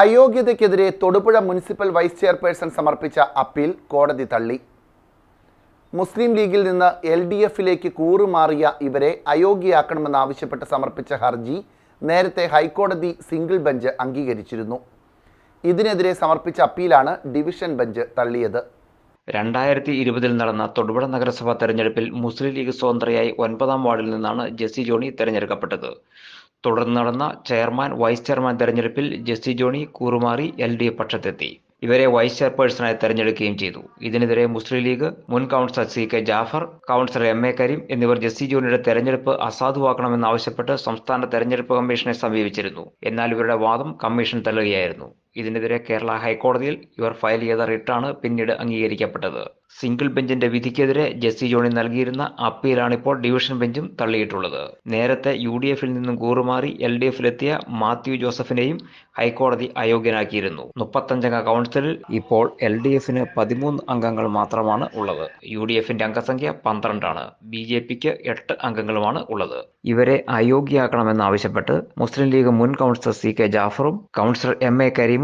അയോഗ്യതയ്ക്കെതിരെ Thodupuzha municipal vice chairperson സമർപ്പിച്ച appeal കോടതി തള്ളി. മുസ്ലിം ലീഗിൽ നിന്ന് എൽ ഡി എഫിലേക്ക് കൂറുമാറിയ ഇവരെ അയോഗ്യയാക്കണമെന്നാവശ്യപ്പെട്ട് സമർപ്പിച്ച ഹർജി നേരത്തെ ഹൈക്കോടതി സിംഗിൾ ബെഞ്ച് അംഗീകരിച്ചിരുന്നു. ഇതിനെതിരെ സമർപ്പിച്ച അപ്പീലാണ് ഡിവിഷൻ ബെഞ്ച് തള്ളിയത്. രണ്ടായിരത്തി ഇരുപതിൽ നടന്ന തൊടുപുഴ നഗരസഭാ തെരഞ്ഞെടുപ്പിൽ മുസ്ലിം ലീഗ് സ്വതന്ത്രയായി ഒൻപതാം വാർഡിൽ നിന്നാണ് ജെസ്സി ജോണി തെരഞ്ഞെടുക്കപ്പെട്ടത്. തുടർന്ന് നടന്ന ചെയർമാൻ വൈസ് ചെയർമാൻ തെരഞ്ഞെടുപ്പിൽ ജെസ്സി ജോണി കൂറുമാറി എൽ ഡി എഫ് പക്ഷത്തെത്തി. ഇവരെ വൈസ് ചെയർപേഴ്സണായി തെരഞ്ഞെടുക്കുകയും ചെയ്തു. ഇതിനെതിരെ മുസ്ലിം ലീഗ് മുൻ councillor C K Jafar councillor M A Kareem എന്നിവർ ജെസ്സി ജോണിയുടെ തെരഞ്ഞെടുപ്പ് അസാധുവാക്കണമെന്നാവശ്യപ്പെട്ട് സംസ്ഥാന തെരഞ്ഞെടുപ്പ് കമ്മീഷനെ സമീപിച്ചിരുന്നു. എന്നാൽ ഇവരുടെ വാദം കമ്മീഷൻ തള്ളുകയായിരുന്നു. ഇതിനെതിരെ കേരള ഹൈക്കോടതിയിൽ ഇവർ ഫയൽ ചെയ്ത റിട്ടാണ് പിന്നീട് അംഗീകരിക്കപ്പെട്ടത്. സിംഗിൾ ബെഞ്ചിന്റെ വിധിക്കെതിരെ ജെസ്സി ജോണി നൽകിയിരുന്ന അപ്പീലാണിപ്പോൾ ഡിവിഷൻ ബെഞ്ചും തള്ളിയിട്ടുള്ളത്. നേരത്തെ യു ഡി എഫിൽ നിന്നും കൂറുമാറി എൽ ഡി എഫിലെത്തിയ മാത്യു ജോസഫിനെയും ഹൈക്കോടതി അയോഗ്യനാക്കിയിരുന്നു. മുപ്പത്തഞ്ചംഗ കൗൺസിലിൽ ഇപ്പോൾ എൽ ഡി എഫിന് പതിമൂന്ന് അംഗങ്ങൾ മാത്രമാണ് ഉള്ളത്. യു ഡി എഫിന്റെ അംഗസംഖ്യ പന്ത്രണ്ടാണ്. ബി ജെ പിക്ക് എട്ട് അംഗങ്ങളുമാണ് ഉള്ളത്. ഇവരെ അയോഗ്യയാക്കണമെന്നാവശ്യപ്പെട്ട് മുസ്ലിം ലീഗ് മുൻ കൗൺസിലർ സി കെ ജാഫറും കൗൺസിലർ എം എ കരീമും